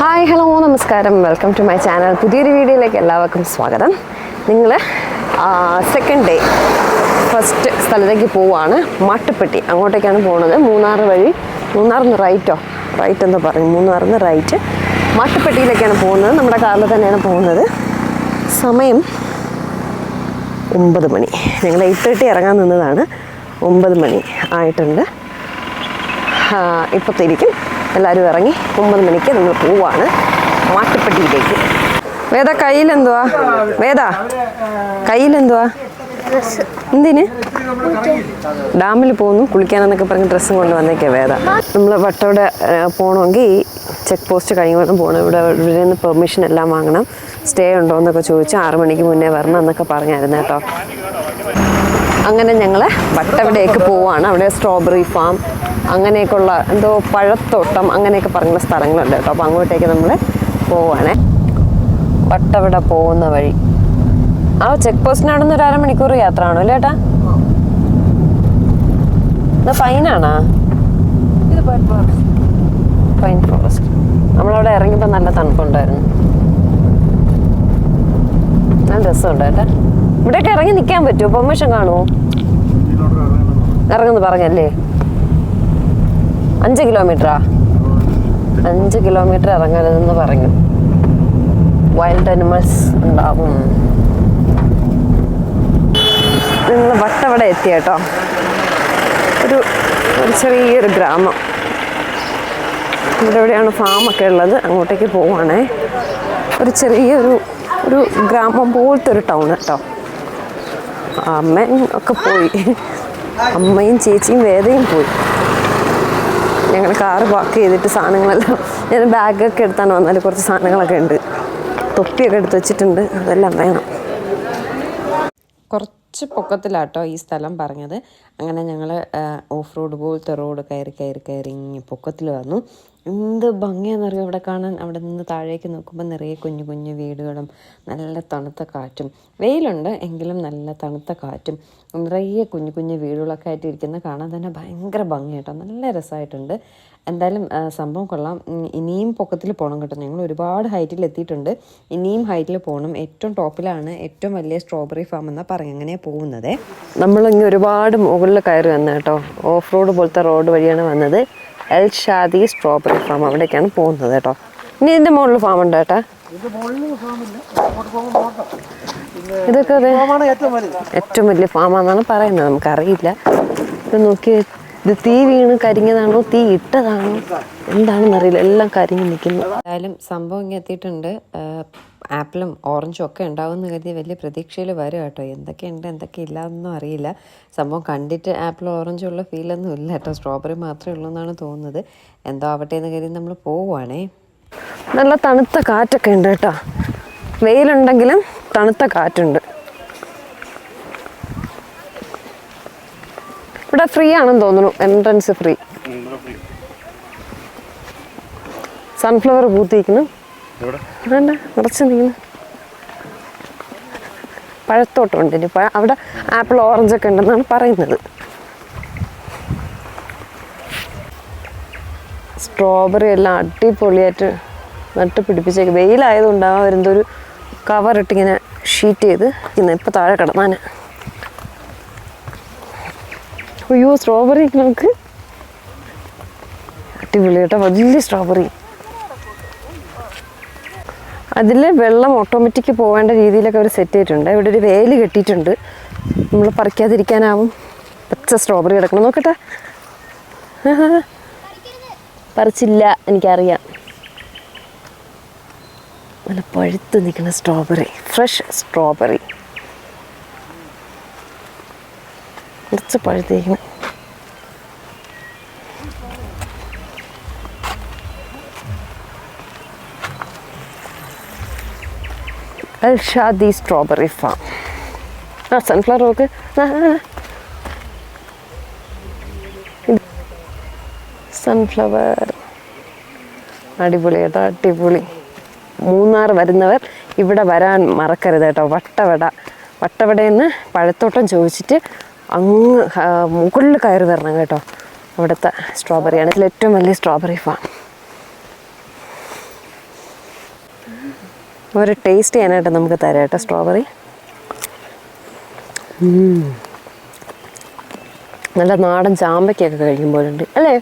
Hi hello നമസ്കാരം. Welcome to my channel. പുതിയൊരു വീഡിയോയിലേക്ക് എല്ലാവർക്കും സ്വാഗതം. നിങ്ങൾ സെക്കൻഡ് ഡേ ഫസ്റ്റ് സ്ഥലത്തേക്ക് പോവുകയാണ് മാട്ടുപ്പെട്ടി അങ്ങോട്ടേക്കാണ് പോകുന്നത് മൂന്നാർ വഴി മൂന്നാറിൽ നിന്ന് റൈറ്റോ റൈറ്റ് എന്ന് പറയും. മൂന്നാറിൽ നിന്ന് റൈറ്റ് മാട്ടുപ്പെട്ടിയിലേക്കാണ് പോകുന്നത്. നമ്മുടെ കാറിൽ തന്നെയാണ് പോകുന്നത്. സമയം ഒമ്പത് മണി. ഞങ്ങൾ എയ്റ്റ് തേർട്ടി ഇറങ്ങാൻ നിന്നതാണ്. ഒമ്പത് മണി ആയിട്ടുണ്ട്. ഇപ്പോഴത്തേക്കും എല്ലാവരും ഇറങ്ങി ഒമ്പത് മണിക്ക് നമ്മൾ പോവാണ് മാട്ടുപ്പെട്ടിയിലേക്ക്. വേദ കയ്യിലെന്തുവാ? വേദ കയ്യിലെന്തുവാ? എന്തിന്? ഡാമിൽ പോകുന്നു കുളിക്കാനെന്നൊക്കെ പറഞ്ഞ് ഡ്രസ്സും കൊണ്ട് വന്നേക്കാ വേദ. നമ്മൾ വട്ടവിടെ പോകണമെങ്കിൽ ചെക്ക് പോസ്റ്റ് കഴിഞ്ഞ് പോകണം ഇവിടെ ഇവിടെ നിന്ന് പെർമിഷൻ എല്ലാം വാങ്ങണം. സ്റ്റേ ഉണ്ടോ എന്നൊക്കെ ചോദിച്ച് ആറ് മണിക്ക് മുന്നേ വരണം എന്നൊക്കെ പറഞ്ഞായിരുന്നു കേട്ടോ. അങ്ങനെ ഞങ്ങൾ വട്ടവിടേക്ക് പോവാണ്. അവിടെ സ്ട്രോബെറി ഫാം അങ്ങനെയൊക്കെയുള്ള എന്തോ പഴത്തോട്ടം അങ്ങനെയൊക്കെ പറഞ്ഞുള്ള സ്ഥലങ്ങളുണ്ട് കേട്ടോ. അപ്പോൾ അങ്ങോട്ടേക്ക് നമ്മൾ പോവാണ്. വട്ടവിട പോകുന്ന വഴി. ആ ചെക്ക് പോസ്റ്റിനാണെന്ന് ഒരു അരമണിക്കൂർ യാത്ര ആണോ അല്ലേ ഏട്ടാ? ഇത് ഫൈനാണാ പൈൻ ഫോറസ്റ്റ് നമ്മളവിടെ ഇറങ്ങിയപ്പോൾ നല്ല തണുപ്പുണ്ടായിരുന്നു. നല്ല രസമുണ്ട് ഏട്ടാ. ഇവിടെയൊക്കെ ഇറങ്ങി നിൽക്കാൻ പറ്റുമോ പെർമിഷൻ കാണുമോ ഇറങ്ങുന്നു പറഞ്ഞല്ലേ? അഞ്ച് കിലോമീറ്ററാ? അഞ്ച് കിലോമീറ്റർ ഇറങ്ങരുതെന്ന് പറഞ്ഞു. വൈൽഡ് അനിമൽസ് ഉണ്ടാവും. നിങ്ങൾ വട്ടവട എത്തി കേട്ടോ. ഒരു ഒരു ചെറിയൊരു ഗ്രാമം. ഇവിടെ എവിടെയാണ് ഫാമൊക്കെ ഉള്ളത് അങ്ങോട്ടേക്ക് പോവുകയാണേ ഒരു ചെറിയൊരു ഒരു ഗ്രാമം പോലത്തെ ഒരു ടൗൺ കേട്ടോ. അമ്മയും ഒക്കെ പോയി. അമ്മയും ചേച്ചിയും വേദയും പോയി. ഞങ്ങൾ കാറ് വാക്ക് ചെയ്തിട്ട് സാധനങ്ങളെല്ലാം ഞാൻ ബാഗൊക്കെ എടുത്താണ് വന്നാൽ കുറച്ച് സാധനങ്ങളൊക്കെ ഉണ്ട്. തൊപ്പിയൊക്കെ എടുത്ത് വെച്ചിട്ടുണ്ട്. അതെല്ലാം വേണം. കുറച്ച് പൊക്കത്തിലാട്ടോ ഈ സ്ഥലം പറഞ്ഞത്. അങ്ങനെ ഞങ്ങൾ ഓഫ് റോഡ് പോലത്തെ റോഡ് കയറി കയറി കയറി ഇങ്ങനെ പൊക്കത്തിൽ വന്നു. എന്ത് ഭംഗിയാണെന്നറിയോ? അവിടെ കാണാൻ അവിടെ നിന്ന് താഴേക്ക് നോക്കുമ്പോൾ നിറയെ കുഞ്ഞു കുഞ്ഞു വീടുകളും നല്ല തണുത്ത കാറ്റും. വെയിലുണ്ട് എങ്കിലും നല്ല തണുത്ത കാറ്റും. നിറയെ കുഞ്ഞു കുഞ്ഞു വീടുകളൊക്കെ ആയിട്ട് കാണാൻ തന്നെ ഭയങ്കര ഭംഗിയായിട്ടോ നല്ല രസമായിട്ടുണ്ട്. എന്തായാലും സംഭവം കൊള്ളാം. ഇനിയും പൊക്കത്തിൽ പോകണം കേട്ടോ. ഞങ്ങൾ ഒരുപാട് ഹൈറ്റിൽ എത്തിയിട്ടുണ്ട്. ഇനിയും ഹൈറ്റിൽ പോകണം ഏറ്റവും ടോപ്പിലാണ് ഏറ്റവും വലിയ സ്ട്രോബെറി ഫാം എന്നാണ് പറയും. അങ്ങനെ പോകുന്നത്. നമ്മളിങ്ങനെ ഒരുപാട് മുകളിൽ കയറി വന്നത് കേട്ടോ. ഓഫ് റോഡ് പോലത്തെ റോഡ് വഴിയാണ് വന്നത്. എൽ ഷാദി സ്ട്രോബെറി ഫാം അവിടേക്കാണ് പോകുന്നത് കേട്ടോ. ഇനി ഇതിന്റെ മുകളിൽ ഫാം ഉണ്ട് കേട്ടാ ഇതൊക്കെ അതെ. ഏറ്റവും വലിയ. ഫാമാണെന്നാണ് പറയുന്നത്. നമുക്കറിയില്ല. ഇത് നോക്കി ഇത് തീ വീണ് കരിഞ്ഞതാണോ? തീ ഇട്ടതാണോ? എന്താണെന്ന് അറിയില്ല എല്ലാം കരിഞ്ഞ് നിൽക്കുന്നു. എന്തായാലും സംഭവം ഇങ്ങനെ എത്തിയിട്ടുണ്ട്. ആപ്പിളും ഓറഞ്ചും ഒക്കെ ഉണ്ടാവുമെന്ന് കരുതി വലിയ പ്രതീക്ഷയിൽ വരും കേട്ടോ. എന്തൊക്കെയുണ്ട് എന്തൊക്കെ ഇല്ലാന്നൊന്നും അറിയില്ല. സംഭവം കണ്ടിട്ട് ആപ്പിൾ ഓറഞ്ചും ഉള്ള ഫീലൊന്നും ഇല്ല കേട്ടോ. സ്ട്രോബെറി മാത്രമേ ഉള്ളൂ എന്നാണ് തോന്നുന്നത്. എന്തോ ആവട്ടെ എന്ന് കരുതി നമ്മൾ പോവുകയാണേ നല്ല തണുത്ത കാറ്റൊക്കെ ഉണ്ട് കേട്ടോ. വെയിലുണ്ടെങ്കിലും തണുത്ത കാറ്റുണ്ട്. ഇവിടെ ഫ്രീ ആണെന്ന് തോന്നുന്നു. എൻട്രൻസ് ഫ്രീ സൺഫ്ലവർ പൂത്തിരിക്കുന്നു. വേണ്ട നിറച്ച് നീങ്ങുന്നു പഴത്തോട്ടമുണ്ട് ഇനി. അവിടെ ആപ്പിൾ ഓറഞ്ച് ഒക്കെ ഉണ്ടെന്നാണ് പറയുന്നത്. സ്ട്രോബെറി എല്ലാം അടിപൊളിയായിട്ട് നട്ട് പിടിപ്പിച്ചേക്ക്. വെയിലായതുകൊണ്ടാവും വരുന്നത് ഒരു കവറിട്ടിങ്ങനെ ഷീറ്റ് ചെയ്ത് ഇന്ന് ഇപ്പം താഴെ കിടന്നാൻ അയ്യോ സ്ട്രോബെറി നമുക്ക്. അടിപൊളി കേട്ടോ വലിയ സ്ട്രോബെറി അതിൽ വെള്ളം ഓട്ടോമാറ്റിക് പോകേണ്ട രീതിയിലൊക്കെ അവർ സെറ്റ് ചെയ്തിട്ടുണ്ട്. ഇവിടെ ഒരു വേൽ കെട്ടിയിട്ടുണ്ട്. നമ്മൾ പറിക്കാതിരിക്കാനാവും. പച്ച സ്ട്രോബെറി കിടക്കണം. നോക്കട്ടെ. പറിച്ചില്ല എനിക്കറിയാം. നല്ല പഴുത്ത് നിൽക്കുന്ന സ്ട്രോബെറി ഫ്രഷ് സ്ട്രോബെറി കുറച്ച് പഴുത്തിരിക്കണം അൽ ഷാദി സ്ട്രോബെറി ഫാം ആ സൺഫ്ലവർ നോക്ക് സൺഫ്ലവർ അടിപൊളി കേട്ടോ അടിപൊളി. മൂന്നാർ വരുന്നവർ ഇവിടെ വരാൻ മറക്കരുത് കേട്ടോ വട്ടവട. വട്ടവടയിൽ പഴത്തോട്ടം ചോദിച്ചിട്ട് അങ്ങ് മുകളിൽ കയറി വരണം കേട്ടോ. അവിടുത്തെ സ്ട്രോബെറിയാണ് ഇതിൽ ഏറ്റവും വലിയ സ്ട്രോബെറി ഫാം ഒരു ടേസ്റ്റ് ചെയ്യാനായിട്ട് നമുക്ക് തരാം കേട്ടോ സ്ട്രോബെറി. നല്ല നാടൻ ചാമ്പയ്ക്കൊക്കെ കഴിക്കുമ്പോഴുണ്ട് അല്ലേ?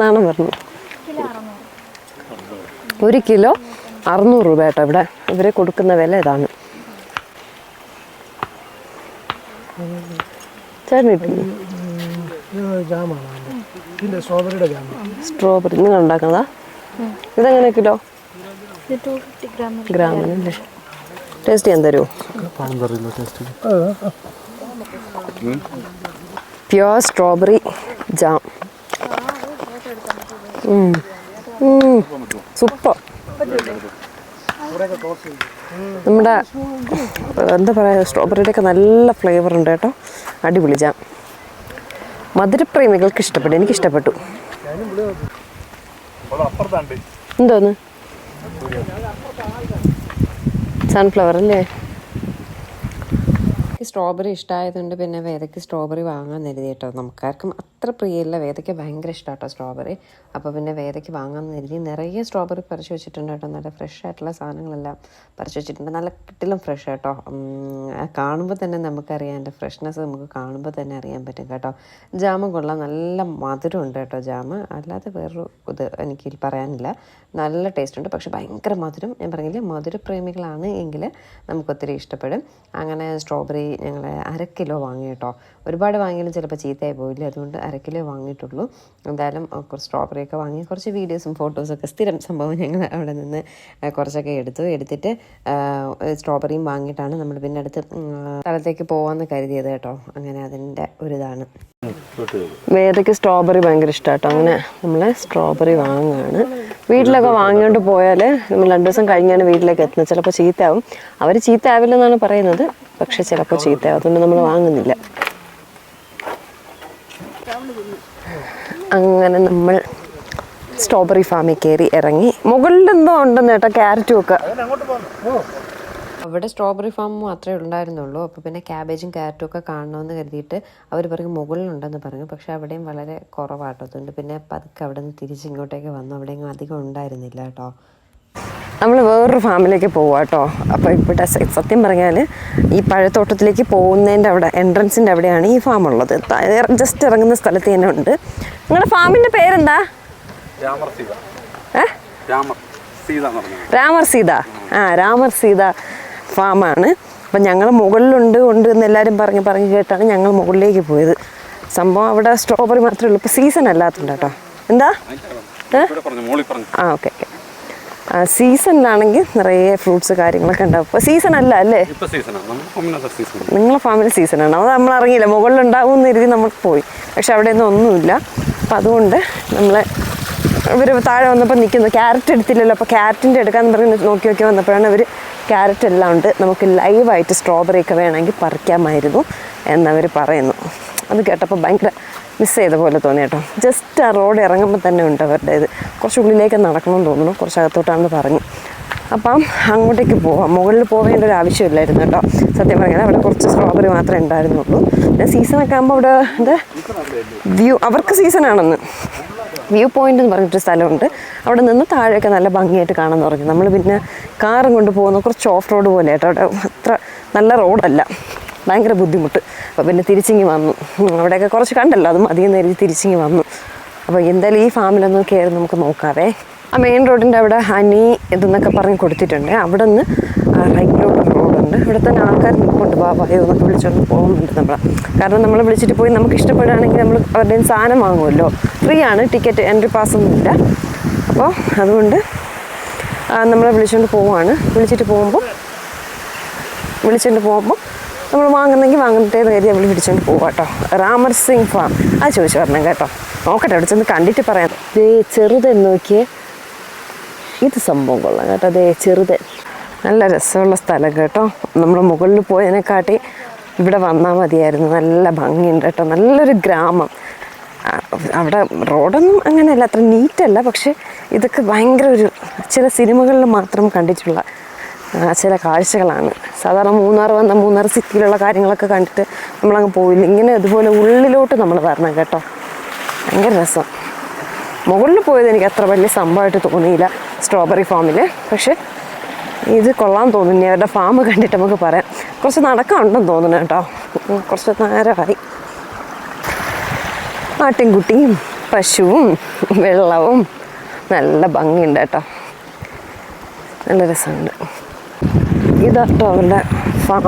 നാണം പറഞ്ഞു. ഒരു കിലോ അറുന്നൂറ് രൂപ കേട്ടോ ഇവിടെ. ഇവരെ കൊടുക്കുന്ന വില ഇതാണ്. ചേട്ടൻ ഇതിന്റെ സ്ട്രോബെറിയുടെ ജാമാണ് സ്ട്രോബെറി. നിങ്ങൾ ഉണ്ടാക്കുന്നതാ ഇതെങ്ങനെ കിലോ? ഗ്രാമിനല്ലേ ടേസ്റ്റ് ചെയ്യാൻ തരുമോ പ്യുവർ സ്ട്രോബെറി ജാം സൂപ്പർ. നമ്മുടെ എന്താ പറയുക സ്ട്രോബെറിയുടെ ഒക്കെ നല്ല ഫ്ലേവർ ഉണ്ട് കേട്ടോ. അടിപൊളി ജാം മധുരപ്രേമികൾക്ക് ഇഷ്ടപ്പെട്ടു. എനിക്ക് ഇഷ്ടപ്പെട്ടു എന്തോന്ന്? സൺഫ്ലവർ അല്ലേ? സ്ട്രോബെറി ഇഷ്ടമായതുകൊണ്ട് പിന്നെ വേദയ്ക്ക് സ്ട്രോബെറി വാങ്ങാൻ കരുതി കേട്ടോ നമുക്കാർക്കും അത്ര പ്രിയമില്ല വേദയ്ക്ക് ഭയങ്കര ഇഷ്ടമാണ് കേട്ടോ സ്ട്രോബെറി അപ്പോൾ പിന്നെ വേദയ്ക്ക് വാങ്ങാൻ കരുതി നിറയെ സ്ട്രോബെറി പറിച്ചു വെച്ചിട്ടുണ്ട് കേട്ടോ. നല്ല ഫ്രഷ് ആയിട്ടുള്ള സാധനങ്ങളെല്ലാം പറിച്ച് വെച്ചിട്ടുണ്ട്. നല്ല കിട്ടിലും ഫ്രഷ് കേട്ടോ കാണുമ്പോൾ തന്നെ നമുക്കറിയാം. എന്റെ ഫ്രഷ്നെസ് നമുക്ക് കാണുമ്പോൾ തന്നെ അറിയാൻ പറ്റും കേട്ടോ. ജാമ് കൊള്ളാം. നല്ല മധുരമുണ്ട് കേട്ടോ ജാമ്. അല്ലാതെ വേറൊരു ഇത് എനിക്ക് പറയാനില്ല. നല്ല ടേസ്റ്റ് ഉണ്ട് പക്ഷേ ഭയങ്കര മധുരം. ഞാൻ പറഞ്ഞില്ലേ മധുരപ്രേമികളാണ് എങ്കിൽ നമുക്കൊത്തിരി ഇഷ്ടപ്പെടും. അങ്ങനെ സ്ട്രോബെറി ഞങ്ങൾ അര കിലോ വാങ്ങി കേട്ടോ. ഒരുപാട് വാങ്ങിയാലും ചിലപ്പോൾ ചീത്തയായി പോയില്ല അതുകൊണ്ട് അരക്കിലേ കിലോ വാങ്ങിയിട്ടുള്ളൂ. എന്തായാലും കുറച്ച് സ്ട്രോബറി ഒക്കെ വാങ്ങി കുറച്ച് വീഡിയോസും ഫോട്ടോസും ഒക്കെ സ്ഥിരം സംഭവം ഞങ്ങൾ അവിടെ നിന്ന് കുറച്ചൊക്കെ എടുത്തു. എടുത്തിട്ട് സ്ട്രോബെറിയും വാങ്ങിയിട്ടാണ് നമ്മൾ പിന്നെ അടുത്ത് സ്ഥലത്തേക്ക് പോകാമെന്ന് കരുതിയത് കേട്ടോ. അങ്ങനെ അതിന്റെ ഒരിതാണ് വേദയ്ക്ക് സ്ട്രോബെറി ഭയങ്കര ഇഷ്ടമാട്ടോ അങ്ങനെ നമ്മൾ സ്ട്രോബെറി വാങ്ങുകയാണ്. വീട്ടിലൊക്കെ വാങ്ങിയോണ്ട് പോയാൽ നമ്മൾ രണ്ടു ദിവസം കഴിഞ്ഞാണ് വീട്ടിലേക്ക് എത്തുന്നത്. ചിലപ്പോൾ ചീത്തയാവും. അവർ ചീത്തയാവില്ലെന്നാണ് പറയുന്നത്. പക്ഷെ ചിലപ്പോൾ ചീത്തയാവും. അതുകൊണ്ട് നമ്മൾ വാങ്ങുന്നില്ല. അങ്ങനെ നമ്മൾ സ്ട്രോബെറി ഫാമിൽ കയറി ഇറങ്ങി. മുകളിലെന്തോ ഉണ്ടെന്ന് കേട്ടോ ക്യാരറ്റും ഒക്കെ. അവിടെ സ്ട്രോബെറി ഫാം മാത്രമേ ഉണ്ടായിരുന്നുള്ളൂ. അപ്പോൾ പിന്നെ ക്യാബേജും ക്യാരറ്റും ഒക്കെ കാണണമെന്ന് കരുതിയിട്ട് അവർ പറയും മുകളിലുണ്ടെന്ന് പറഞ്ഞു. പക്ഷേ അവിടെയും വളരെ കുറവാട്ടോ. അതുകൊണ്ട് പിന്നെ പതുക്കെ അവിടെ നിന്ന് തിരിച്ച് ഇങ്ങോട്ടേക്ക് വന്നു. അവിടെയെങ്കിലും അധികം ഉണ്ടായിരുന്നില്ല കേട്ടോ. നമ്മൾ വേറൊരു ഫാമിലേക്ക് പോവുക കേട്ടോ അപ്പോൾ ഇവിടെ സത്യം പറഞ്ഞാൽ ഈ പഴത്തോട്ടത്തിലേക്ക് പോകുന്നതിന്റെ അവിടെ എൻട്രൻസിന്റെ അവിടെയാണ് ഈ ഫാം ഉള്ളത്. ജസ്റ്റ് ഇറങ്ങുന്ന സ്ഥലത്ത് തന്നെ ഉണ്ട്. നിങ്ങളുടെ ഫാമിന്റെ പേരെന്താ? രാമർ സീത ആ രാമർ സീത ഫാമാണ് അപ്പം ഞങ്ങൾ മുകളിലുണ്ട് ഉണ്ട് എന്ന് എല്ലാവരും പറഞ്ഞ് പറഞ്ഞ് കേട്ടാണ് ഞങ്ങൾ മുകളിലേക്ക് പോയത്. സംഭവം അവിടെ സ്ട്രോബെറി മാത്രമേ ഉള്ളൂ. ഇപ്പോൾ സീസൺ അല്ലാത്തുണ്ട് കേട്ടോ എന്താ? ആ ഓക്കെ ഓക്കെ. സീസണിലാണെങ്കിൽ നിറയെ ഫ്രൂട്ട്സ് കാര്യങ്ങളൊക്കെ ഉണ്ടാവും. ഇപ്പോൾ സീസൺ അല്ല അല്ലേ? നിങ്ങളെ ഫാമിലി സീസണാണ് അത് നമ്മൾ അറിയില്ല മുകളിലുണ്ടാവും എന്ന് കരുതി നമ്മൾ പോയി. പക്ഷെ അവിടെ ഒന്നും ഒന്നുമില്ല. അപ്പം അതുകൊണ്ട് നമ്മളെ ഇവർ താഴെ വന്നപ്പോൾ നിൽക്കുന്നു ക്യാരറ്റ് എടുത്തില്ലല്ലോ. അപ്പോൾ ക്യാരറ്റിന്റെ എടുക്കാന്ന് പറഞ്ഞ് നോക്കി നോക്കി വന്നപ്പോഴാണ് ഇവർ ക്യാരറ്റ് എല്ലാം ഉണ്ട്. നമുക്ക് ലൈവായിട്ട് സ്ട്രോബെറി ഒക്കെ വേണമെങ്കിൽ പറിക്കാമായിരുന്നു എന്നവർ പറയുന്നു. അത് കേട്ടപ്പോൾ ഭയങ്കര മിസ് ചെയ്ത പോലെ തോന്നി കേട്ടോ. ജസ്റ്റ് ആ റോഡ് ഇറങ്ങുമ്പോൾ തന്നെ ഉണ്ട് അവരുടെ ഇത് കുറച്ച് ഉള്ളിലേക്ക് നടക്കണമെന്ന് തോന്നുന്നു. കുറച്ച് അകത്തോട്ടാണെന്ന് പറഞ്ഞു. അപ്പം അങ്ങോട്ടേക്ക് പോവാം. മുകളിൽ പോവേണ്ട ഒരു ആവശ്യമില്ലായിരുന്നു കേട്ടോ. സത്യം പറഞ്ഞാൽ അവിടെ കുറച്ച് സ്ട്രോബെറി മാത്രമേ ഉണ്ടായിരുന്നുള്ളൂ. പിന്നെ സീസണൊക്കെ ആകുമ്പോൾ അവിടെ എന്താ? വ്യൂ അവർക്ക് സീസണാണെന്ന് വ്യൂ പോയിന്റ് എന്ന് പറഞ്ഞിട്ട് സ്ഥലമുണ്ട്. അവിടെ നിന്ന് താഴെയൊക്കെ നല്ല ഭംഗിയായിട്ട് കാണാൻ പറഞ്ഞു നമ്മൾ പിന്നെ കാറും കൊണ്ട് പോകുന്ന കുറച്ച് ഓഫ് റോഡ് പോലെ കേട്ടോ അവിടെ അത്ര നല്ല റോഡല്ല ഭയങ്കര ബുദ്ധിമുട്ട്. അപ്പോൾ പിന്നെ തിരിച്ചിങ്ങി വന്നു. അവിടെയൊക്കെ കുറച്ച് കണ്ടല്ലോ. അത് മതിയെന്ന് കരുതി തിരിച്ചിങ്ങി വന്നു. അപ്പോൾ എന്തായാലും ഈ ഫാമിലൊന്ന് കയറി നമുക്ക് നോക്കാവേ. ആ മെയിൻ റോഡിന്റെ അവിടെ ഹനി ഇതെന്നൊക്കെ പറഞ്ഞ് കൊടുത്തിട്ടുണ്ട്. അവിടെ നിന്ന് റൈറ്റിലോട്ട് റോഡുണ്ട് ഇവിടെ തന്നെ ആൾക്കാർ നിൽപ്പുണ്ട്. ബാബായോ എന്നൊക്കെ വിളിച്ചുകൊണ്ട് പോകുന്നുണ്ട് നമ്മൾ കാരണം നമ്മൾ വിളിച്ചിട്ട് പോയി നമുക്ക് ഇഷ്ടപ്പെടുകയാണെങ്കിൽ നമ്മൾ അവരുടെ സാധനം വാങ്ങുമല്ലോ. ഫ്രീ ആണ് ടിക്കറ്റ് എൻട്രി പാസ് ഒന്നുമില്ല. അപ്പോൾ അതുകൊണ്ട് നമ്മളെ വിളിച്ചുകൊണ്ട് പോവുകയാണ് വിളിച്ചിട്ട് പോകുമ്പോൾ വിളിച്ചുകൊണ്ട് പോകുമ്പോൾ നമ്മൾ വാങ്ങുന്നെങ്കിൽ വാങ്ങുന്നതേ നേരിയ നമ്മൾ പിടിച്ചുകൊണ്ട് പോവാം കേട്ടോ. രാമർ സിംഗ് ഫാം. അത് ചോദിച്ചു പറഞ്ഞു കേട്ടോ. നോക്കട്ടെ അവിടെ ചെന്ന് കണ്ടിട്ട് പറയാം. ദേ ചെറുതെന്ന് നോക്കിയേ. ഇത് സംഭവം കൊള്ളാം കേട്ടോ. ദേ ചെറുതൻ നല്ല രസമുള്ള സ്ഥലം കേട്ടോ. നമ്മൾ മുകളിൽ പോയതിനെക്കാട്ടി ഇവിടെ വന്നാൽ മതിയായിരുന്നു. നല്ല ഭംഗിയുണ്ട് കേട്ടോ. നല്ലൊരു ഗ്രാമം. അവിടെ റോഡൊന്നും അങ്ങനെയല്ല അത്ര നീറ്റല്ല. പക്ഷേ ഇതൊക്കെ ഭയങ്കര ഒരു ചില സിനിമകളിൽ മാത്രം കണ്ടിട്ടുള്ള ചില കാഴ്ചകളാണ്. സാധാരണ മൂന്നാർ വന്ന മൂന്നാർ സിറ്റിയിലുള്ള കാര്യങ്ങളൊക്കെ കണ്ടിട്ട് നമ്മളങ്ങ് പോയില്ല ഇങ്ങനെ ഇതുപോലെ ഉള്ളിലോട്ട് നമ്മൾ വരണം കേട്ടോ. ഭയങ്കര രസം. മുകളിൽ പോയത് എനിക്ക് അത്ര വലിയ സംഭവമായിട്ട് തോന്നിയില്ല. സ്ട്രോബെറി ഫാമിൽ പക്ഷെ ഇത് കൊള്ളാൻ തോന്നുന്നു. അവരുടെ ഫാം കണ്ടിട്ട് നമുക്ക് പറയാം. കുറച്ച് നടക്കാനുണ്ടെന്ന് തോന്നുന്നു കേട്ടോ. കുറച്ച് നേരമായി ആട്ടിൻകുട്ടിയും പശുവും വെള്ളവും നല്ല ഭംഗിയുണ്ട് കേട്ടോ. നല്ല രസമുണ്ട്. ഇതാട്ടോ അവരുടെ ഫാം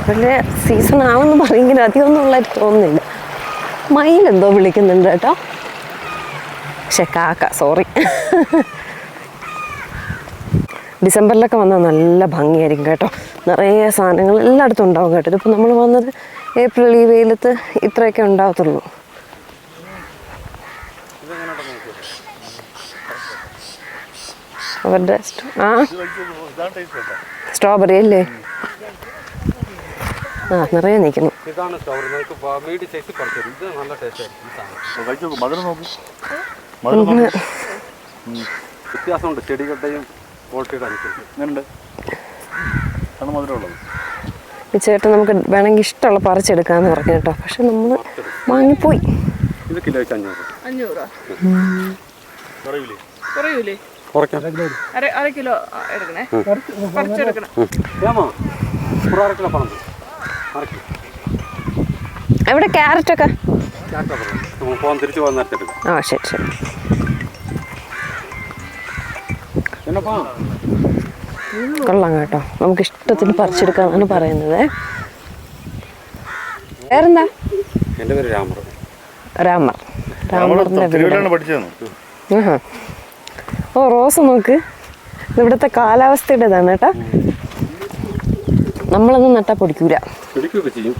അവരുടെ സീസൺ ആവെന്ന് പറയുമെങ്കിൽ അധികമൊന്നും ഉള്ളതായിട്ട് തോന്നുന്നില്ല. മയിലെന്തോ വിളിക്കുന്നുണ്ട് കേട്ടോ. പക്ഷെ കാക്ക സോറി ഡിസംബറിലൊക്കെ വന്നാൽ നല്ല ഭംഗിയായിരിക്കും കേട്ടോ. നിറയെ സാധനങ്ങൾ എല്ലായിടത്തും ഉണ്ടാവും കേട്ടോ. ഇതിപ്പോൾ നമ്മൾ വന്നത് ഏപ്രിൽ ഈ വെയിലത്ത് ഇത്രയൊക്കെ ഉണ്ടാവത്തുള്ളൂ അവരുടെ ആ. സ്ട്രോബെറി അല്ലേ? ആ നിറയെ നിൽക്കുന്നു. ഇതാണ് സ്റ്റോറി നമുക്ക് മീഡിയം സൈസ് കുറച്ച് ഇത് നല്ല ടേസ്റ്റ് ആയിരിക്കും മധുരം നോക്ക്. വ്യത്യാസമുണ്ട്. ചെടികളുടെയും ക്വാളിറ്റിയുടെ അനുസരിച്ച്. ചേട്ടൻ നമുക്ക് വേണമെങ്കിൽ ഇഷ്ടമുള്ള പറിച്ചെടുക്കാന്ന് പറഞ്ഞു കേട്ടോ. പക്ഷെ നമ്മൾ വാങ്ങിപ്പോയി. ഇത് കിലോയ്ക്ക് അഞ്ഞൂറ് അഞ്ഞൂറ് കുറയൂലേ? കുറയൂലേ? കുറയ്ക്കാം. അര അര കിലോ ആ, എടുക്കണേ. കുറച്ചെടുക്കണം ഏമാ ഒരു അര കിലോ പണം എവിടെ? ക്യാരറ്റ് ഒക്കെ? തിരിച്ച് ആ ശരി ശരി. കൊള്ളാം കേട്ടോ. നമുക്ക് ഇഷ്ടത്തിന് പറിച്ചെടുക്കാന്നാണ് പറയുന്നത്. വേറെന്താ? എന്റെ പേര് രാമർ. രാമർ. രാമറിന്റെ വീട്. തിരുവല്ലാണ് പഠിച്ചതെന്ന്. ആഹാ. ഓ റോസ് നോക്ക്. ഇവിടുത്തെ കാലാവസ്ഥയുടേതാണ് കേട്ടോ. നമ്മളൊന്നും നട്ടാ പൊടിക്കൂല. പിടിക്കുകയൊക്കെ ചെയ്യും.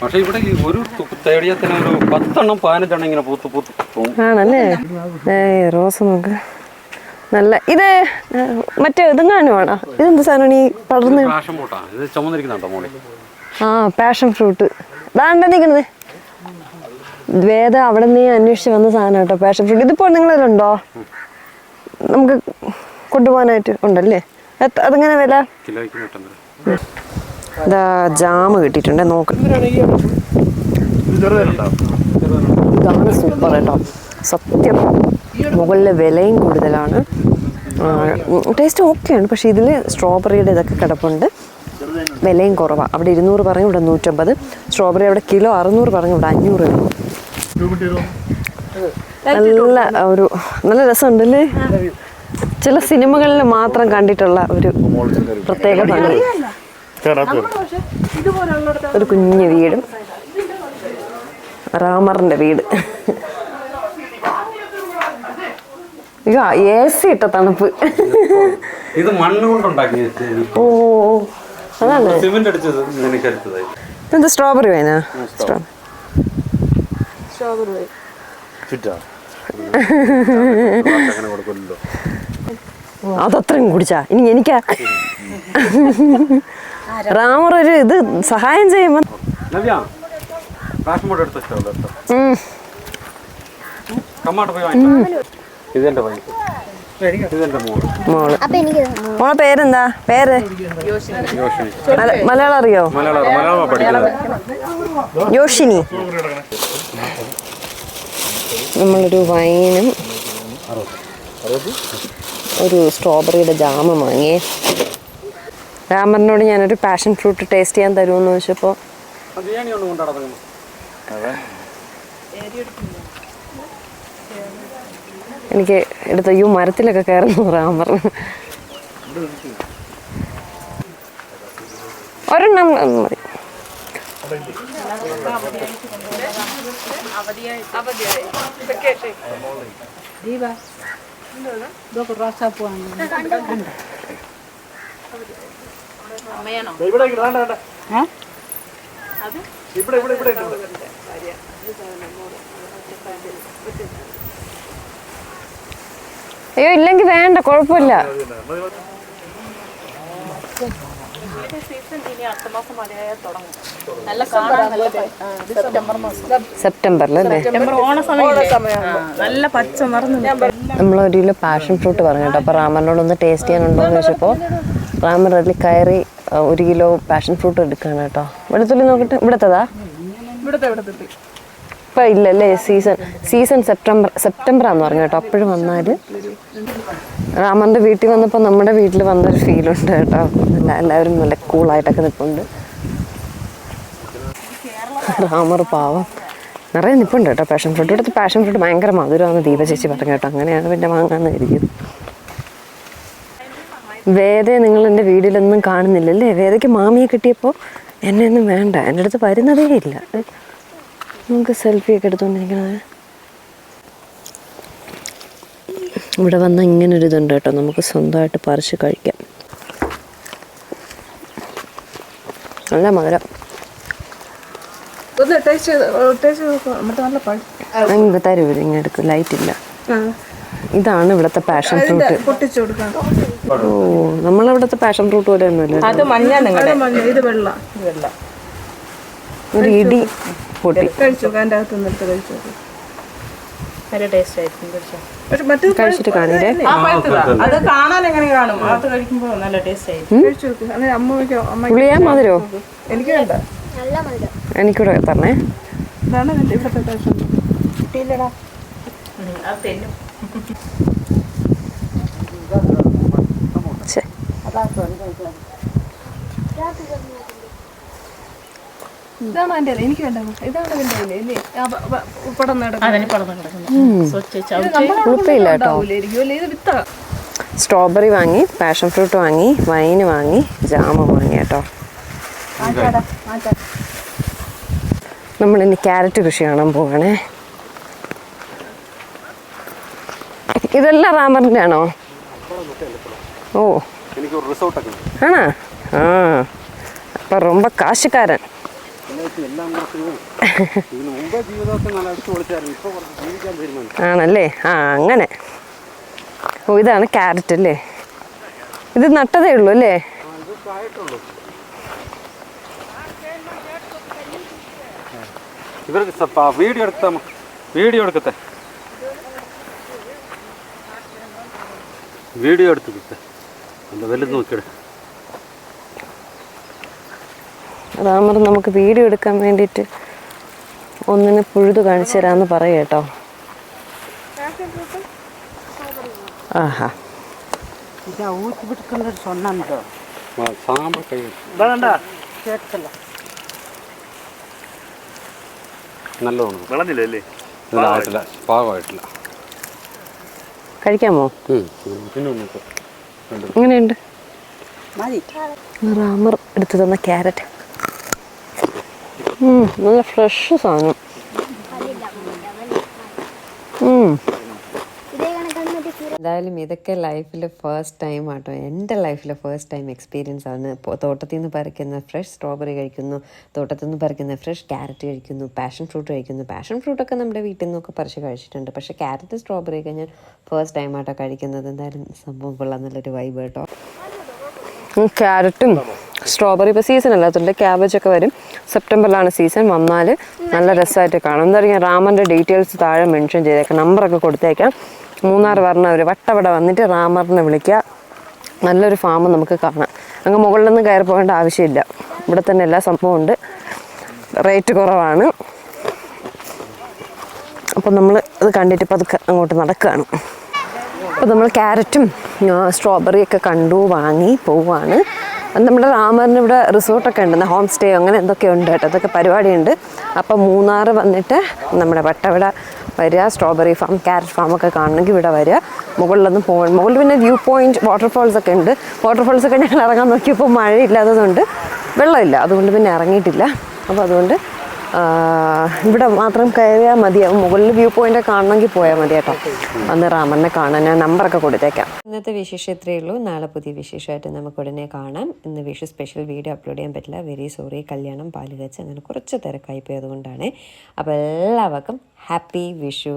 പക്ഷേ ഇവിടെ ഈ ഒരു തുപ്പ് തേടിയാൽ തന്നെ ഒരു പത്തെണ്ണം പതിനഞ്ചെണ്ണം ഇങ്ങനെ പൂത്ത് പൂത്ത് പോകും ആണല്ലേ? ഏ റോസ് നോക്ക്. നല്ല ഇത് മറ്റേ ഇതും കാണു വേണോ ഇതെന്ത് സാധനമാണ് ഈ പടർന്ന്? പ്രാഷം പോട്ടാ ഇത് ചുമന്നിരിക്കുന്നുണ്ടോ മോളെ? ആ പാഷൻ ഫ്രൂട്ട് ഇതാണ്ട നിൽക്കുന്നത് വേദ അവിടെ നീ അന്വേഷിച്ച് വന്ന സാധനം കേട്ടോ പാഷൻ ഫ്രൂട്ട് ഇതിപ്പോൾ നിങ്ങളിലുണ്ടോ നമുക്ക് കൊണ്ടുപോകാനായിട്ട് ഉണ്ടല്ലേ? അതെങ്ങനെ വില? ഇതാ ജാമ് കിട്ടിയിട്ടുണ്ട് നോക്ക്. ഇതാണ് സൂപ്പർ കേട്ടോ. സത്യം. മുകളിലെ വിലയും കൂടുതലാണ്. ടേസ്റ്റ് ഓക്കെയാണ് പക്ഷേ ഇതിൽ സ്ട്രോബെറിയുടെ ഇതൊക്കെ കിടപ്പുണ്ട്. വിലയും കുറവാണ് അവിടെ ഇരുന്നൂറ് പറഞ്ഞു ഇവിടെ നൂറ്റമ്പത്. സ്ട്രോബെറി അവിടെ കിലോ അറുന്നൂറ് പറഞ്ഞു ഇവിടെ അഞ്ഞൂറ് രൂപ നല്ല ഒരു നല്ല രസമുണ്ടല്ലേ? ചില സിനിമകളിൽ മാത്രം കണ്ടിട്ടുള്ള ഒരു പ്രത്യേക ഭംഗി ഒരു കുഞ്ഞു വീടും. റാമറിന്റെ വീട്. അയ്യോ എ സി ഇട്ട തണുപ്പ്. ഇത് മണ്ണ് ഓ അതാണ്. സിമെന്റ് അടിച്ചത് എനിക്കടുത്തതായി ഇതെന്താ സ്ട്രോബെറി വേനാ സ്ട്രോബെറി കൊടുക്കുമല്ലോ അതത്രയും കുടിച്ചാ. ഇനി എനിക്കാ. റാമർ ഒരു ഇത് സഹായം ചെയ്യുമ്പോ. മോൾ. പേരെന്താ? പേര്? മലയാളം അറിയോ? യോഷിനി. നമ്മളൊരു വൈനും ഒരു സ്ട്രോബെറിയുടെ ജാമും വാങ്ങിയേ. രാമറിനോട് ഞാനൊരു പാഷൻ ഫ്രൂട്ട് ടേസ്റ്റ് ചെയ്യാൻ തരുമെന്ന് ചോദിച്ചപ്പോൾ എനിക്ക് എടുത്ത അയ്യോ മരത്തിലൊക്കെ കയറുന്നു റാമർ ഒരെണ്ണം മതി വേണ്ട വേണ്ട ഇവിടെ ഇവിടെ ഇവിടെ ഇവിടെ അയ്യോ ഇല്ലെങ്കിൽ വേണ്ട കുഴപ്പമില്ല. സെപ്റ്റംബറിൽ അല്ലേ? നല്ല പച്ച നിറഞ്ഞു നമ്മളൊരു കിലോ പാഷൻ ഫ്രൂട്ട് പറഞ്ഞു കേട്ടോ അപ്പോൾ റാമനോട് ഒന്ന് ടേസ്റ്റ് ചെയ്യാനുണ്ടോ എന്ന് ചോദിച്ചപ്പോൾ റാമൻ അതിൽ കയറി ഒരു കിലോ പാഷൻ ഫ്രൂട്ട് എടുക്കുകയാണ് കേട്ടോ. വെളുത്തുള്ളി നോക്കിയിട്ട് ഇവിടുത്തതാ? ഇവിടുത്തെ ഇവിടുത്തെ ഇപ്പം ഇല്ലല്ലേ സീസൺ സീസൺ സെപ്റ്റംബർ സെപ്റ്റംബറാന്ന് പറഞ്ഞു കേട്ടോ. അപ്പോഴും വന്നാൽ രാമന്റെ വീട്ടിൽ വന്നപ്പോൾ നമ്മുടെ വീട്ടിൽ വന്നൊരു ഫീലുണ്ട് കേട്ടോ. നല്ല എല്ലാവരും നല്ല കൂളായിട്ടൊക്കെ നിൽപ്പുണ്ട് രാമർ പാവം. നിറയെ നിൽപ്പുണ്ട് കേട്ടോ. പാഷൻ ഫ്രൂട്ട് ഇവിടുത്തെ പാഷൻ ഫ്രൂട്ട് ഭയങ്കര മധുരമാണെന്ന് ദീപ ചേച്ചി പറഞ്ഞു കേട്ടോ. അങ്ങനെയാണ് പിന്നെ വാങ്ങാമെന്ന് കരുതിയത് വേദയെ നിങ്ങൾ എന്റെ വീട്ടിലൊന്നും കാണുന്നില്ലല്ലേ? വേദയ്ക്ക് മാമിയെ കിട്ടിയപ്പോൾ എന്നെ ഒന്നും വേണ്ട. എന്റെ അടുത്ത് വരുന്നതേ ഇല്ല. നമുക്ക് സെൽഫി സെൽഫിയൊക്കെ എടുത്തുകൊണ്ടിരിക്കണത് ഇവിടെ വന്ന ഇങ്ങനൊരു ഇതുണ്ട് കേട്ടോ. നമുക്ക് സ്വന്തമായിട്ട് പറിച്ച് കഴിക്കാം. നല്ല മധുരം. തരൂ ഇങ്ങനെ എടുക്കും. ലൈറ്റ് ഇല്ല. ഇതാണ് ഇവിടുത്തെ പാഷൻ ഫ്രൂട്ട് ഓ നമ്മളിവിടുത്തെ പാഷൻ ഫ്രൂട്ട് പോലെ ഒന്നുമില്ല അത് മഞ്ഞ നിങ്ങളുടെ മഞ്ഞ ഇത് വെള്ള. വെള്ള. ഒരു ഇടി. പൊട്ടി കഴിച്ചിട്ട് കാണില്ലേ അത് കാണാൻ എങ്ങനെ കാണും? അത് കഴിക്കുമ്പോൾ നല്ല ടേസ്റ്റ് ആയിരിക്കും. കഴിച്ചു നോക്ക്. അങ്ങനെ പുളിയാ മധുരോ? എനിക്ക് വേണ്ട. എനിക്കൂടെ തരണേ. ഇതാണ് ഇതിന്റെ ഇവിടുത്തെ ടേസ്റ്റ് കിട്ടിയില്ലടാ. അത്. ഇതാണ് എൻ്റെ ഇല. എനിക്ക് വേണ്ട ഇതാണ് എൻ്റെ ഇല, ഇല്ലേ ആ പ- പ- പടർന്ന് കിടക്കുന്നത്. ഇത് നമ്മളെ ഉളുപ്പില്ല കേട്ടോ ഉണ്ടാവൂലായിരിക്കും, അല്ലേ? ഇത് വിത്താ സ്ട്രോബെറി വാങ്ങി പാഷൻ ഫ്രൂട്ട് വാങ്ങി വൈന് വാങ്ങി ജാമ വാങ്ങി കേട്ടോ നമ്മൾ ഇനി ക്യാരറ്റ് കൃഷി കാണാൻ പോകണേ ഇതെല്ലാം റാമറിൻ്റെ ആണോ ഓ എനിക്ക് ഒരു റിസോർട്ടൊക്കെ ഉണ്ട് ആണോ ആ അപ്പം ரொம்ப കാശുകാരൻ ആണല്ലേ? ആ അങ്ങനെ. ഓ ഇതാണ് ക്യാരറ്റ് അല്ലേ? ഇത് നട്ടതേ ഉള്ളൂ അല്ലേ? ഇവർക്ക് വീഡിയോ എടുത്ത വീഡിയോ എടുക്കത്തെ വീഡിയോ എടുത്തിട്ട് എന്താ വലുത് നോക്കിയുടെ. റാമർ നമുക്ക് വീഡിയോ എടുക്കാൻ വേണ്ടിയിട്ട് ഒന്നിനെ പുഴുതു കാണിച്ചു തരാമെന്ന് പറയും കേട്ടോ. ആഹാ. നല്ലോണം വിളഞ്ഞില്ലേ പാകമായിട്ടില്ല. കഴിക്കാമോ? ഇങ്ങനെയുണ്ട് റാമർ എടുത്തു തന്ന ക്യാരറ്റ്. നല്ല ഫ്രഷ് സാധനം. എന്തായാലും ഇതൊക്കെ ലൈഫിൽ ഫസ്റ്റ് ടൈം ആട്ടോ. എന്റെ ലൈഫിലെ ഫസ്റ്റ് ടൈം എക്സ്പീരിയൻസ് ആണ്. തോട്ടത്തിൽ നിന്ന് പറിക്കുന്ന ഫ്രഷ് സ്ട്രോബെറി കഴിക്കുന്നു. തോട്ടത്തിൽ നിന്ന് പറിക്കുന്ന ഫ്രഷ് ക്യാരറ്റ് കഴിക്കുന്നു. പാഷൻ ഫ്രൂട്ട് കഴിക്കുന്നു. പാഷൻ ഫ്രൂട്ടൊക്കെ നമ്മുടെ വീട്ടിൽ നിന്നൊക്കെ പറിച്ച് കഴിച്ചിട്ടുണ്ട്. പക്ഷേ ക്യാരറ്റ് സ്ട്രോബെറി ഒക്കെ ഞാൻ ഫസ്റ്റ് ടൈം ആട്ടോ കഴിക്കുന്നത്. എന്തായാലും സംഭവം കൊള്ളാം. നല്ലൊരു വൈബ് കേട്ടോ ക്യാരറ്റും സ്ട്രോബെറി ഇപ്പോൾ സീസൺ അല്ലാത്തതുകൊണ്ട് ക്യാബേജ് ഒക്കെ വരും. സെപ്റ്റംബറിലാണ് സീസൺ വന്നാൽ നല്ല രസമായിട്ട് കാണും. എന്താ പറയുക റാമറിന്റെ ഡീറ്റെയിൽസ് താഴെ മെൻഷൻ ചെയ്തേക്കാം. നമ്പറൊക്കെ കൊടുത്തേക്കാം. മൂന്നാർ പറഞ്ഞവർ വട്ടവട വന്നിട്ട് റാമറിനെ വിളിക്കുക. നല്ലൊരു ഫാം നമുക്ക് കാണാം. അങ്ങ് മുകളിലൊന്നും കയറി പോകേണ്ട ആവശ്യമില്ല. ഇവിടെ തന്നെ എല്ലാ സംഭവം ഉണ്ട്. റേറ്റ് കുറവാണ്. അപ്പം നമ്മൾ അത് കണ്ടിട്ട് പതുക്കെ അങ്ങോട്ട് നടക്കുകയാണ്. അപ്പോൾ നമ്മൾ ക്യാരറ്റും സ്ട്രോബെറിയൊക്കെ കണ്ടു വാങ്ങി പോവുകയാണ് നമ്മുടെ രാമറിന് ഇവിടെ റിസോർട്ടൊക്കെ ഉണ്ട് ഹോം സ്റ്റേ അങ്ങനെ എന്തൊക്കെ ഉണ്ട് കേട്ടോ അതൊക്കെ പരിപാടിയുണ്ട്. അപ്പോൾ മൂന്നാർ വന്നിട്ട് നമ്മുടെ വട്ടവിട വരിക സ്ട്രോബെറി ഫാം ക്യാരറ്റ് ഫാമൊക്കെ കാണണമെങ്കിൽ ഇവിടെ വരിക. മുകളിലൊന്നും പോകണം മുകളിൽ പിന്നെ വ്യൂ പോയിന്റ് വാട്ടർഫോൾസ് ഒക്കെ ഉണ്ട്. വാട്ടർഫോൾസ് ഒക്കെ ഞങ്ങൾ ഇറങ്ങാൻ നോക്കിയപ്പോൾ മഴയില്ലാത്തതുകൊണ്ട് വെള്ളമില്ല അതുകൊണ്ട് പിന്നെ ഇറങ്ങിയിട്ടില്ല. അപ്പോൾ അതുകൊണ്ട് ഇവിടെ മാത്രം കയറിയാൽ മതിയാവും മുകളിൽ വ്യൂ പോയിന്റ് കാണണമെങ്കിൽ പോയാൽ മതി കേട്ടോ. അന്ന് റാമനെ കാണാൻ ഞാൻ നമ്പറൊക്കെ കൊടുത്തേക്കാം. ഇന്നത്തെ വിശേഷം ഇത്രയേ ഉള്ളൂ. നാളെ പുതിയ വിശേഷമായിട്ട് നമുക്ക് ഉടനെ കാണാം. ഇന്ന് വിഷു സ്പെഷ്യൽ വീഡിയോ അപ്ലോഡ് ചെയ്യാൻ പറ്റില്ല. Very sorry. കല്യാണം പാൽ വെച്ച് അങ്ങനെ കുറച്ച് തിരക്കായി പോയതുകൊണ്ടാണ്. അപ്പോൾ എല്ലാവർക്കും ഹാപ്പി വിഷു.